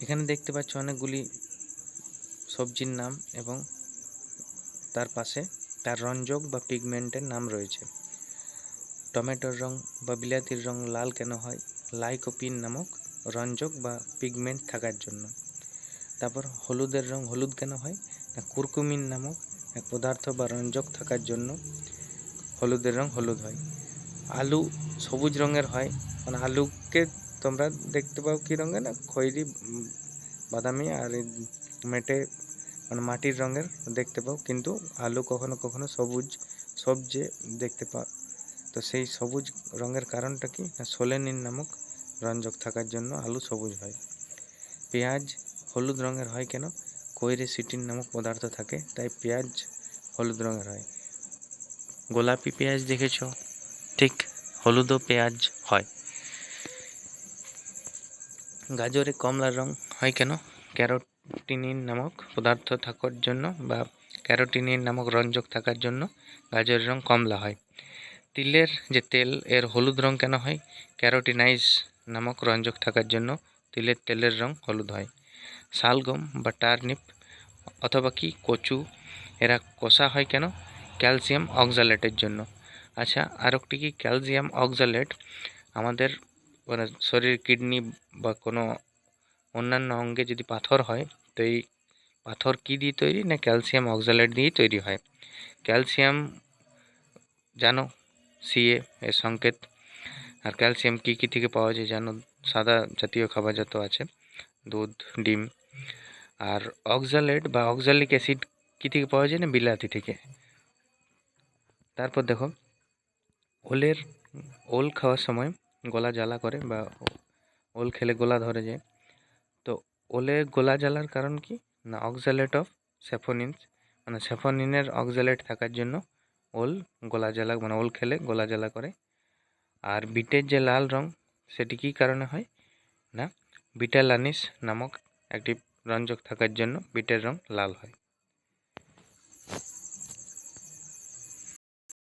এখানে দেখতে পাচ্ছ অনেকগুলি সবজির নাম এবং তার পাশে তার রঞ্জক বা পিগমেন্টের নাম রয়েছে। টমেটোর রং বা বিলাতির রং লাল কেন হয়? লাইকোপিন নামক রঞ্জক বা পিগমেন্ট থাকার জন্য। তারপর হলুদের রং হলুদ কেন হয়? না, কুরকুমিন নামক এক পদার্থ বা রঞ্জক থাকার জন্য হলুদের রং হলুদ হয়। আলু সবুজ রঙের হয়। মানে আলুকে তোমরা দেখতে পাও কী রঙের না? খয়েরি বাদামি আর মেটে মানে মাটির রঙের দেখতে পাও। কিন্তু আলু কখনো কখনো সবুজ, সবজে দেখতে পাও। তো সেই সবুজ রঙের কারণটা কি না? সোলেনিন নামক রঞ্জক থাকার জন্য আলু সবুজ হয়। পেঁয়াজ হলুদ রঙের হয় কেন? কৈরেসিটিন নামক পদার্থ থাকে, তাই পেঁয়াজ হলুদ রঙের হয়। গোলাপি পেঁয়াজ দেখেছ? ঠিক, হলুদও পেঁয়াজ হয়। গাজরে কমলা রং হয় কেন? ক্যারোটিনিন নামক পদার্থ থাকার জন্য বা ক্যারোটিনিন নামক রঞ্জক থাকার জন্য গাজরের রং কমলা হয়। তিলের যে তেল, এর হলুদ রং কেন হয়? ক্যারোটিনাইজ নামক রঞ্জক থাকার জন্য তিলের তেলের রং হলুদ হয়। শালগম বা টার্নিপ অথবা কি কচু, এরা কষা হয় কেন? ক্যালসিয়াম অক্সালেটের জন্য। আচ্ছা আর একটি কি ক্যালসিয়াম অক্সালেট আমাদের শরীর কিডনি বা কোনো অন্যান্য অঙ্গে যদি পাথর হয়, তো এই পাথর কী দিয়ে তৈরি না ক্যালসিয়াম অক্সালেট দিয়েই তৈরি হয়? ক্যালসিয়াম জানো? সিএ এর সংকেত। আর ক্যালসিয়াম কী কী থেকে পাওয়া যায় জানো? সাদা জাতীয় খাবার যত আছে, দুধ, ডিম। আর অক্সালেট বা অক্সালিক অ্যাসিড কী থেকে পাওয়া যায় না? বিলাতি থেকে। তারপর দেখো, ওলের, ওল খাওয়ার সময় গলা জ্বালা করে বা ওল খেলে গলা ধরে যায়। তো ওলে গলা জ্বালার কারণ কি? না অক্সালেট অফ স্যাফোনিনস মানে স্যাফোনিনের অক্সালেট থাকার জন্য ওল গলা জ্বালা মানে ওল খেলে গলা জ্বালা করে। আর বিটের যে লাল রং, সেটি কী কারণে হয়? না, বিটালানিস নামক একটি রঞ্জক থাকার জন্য বিটের রং লাল হয়।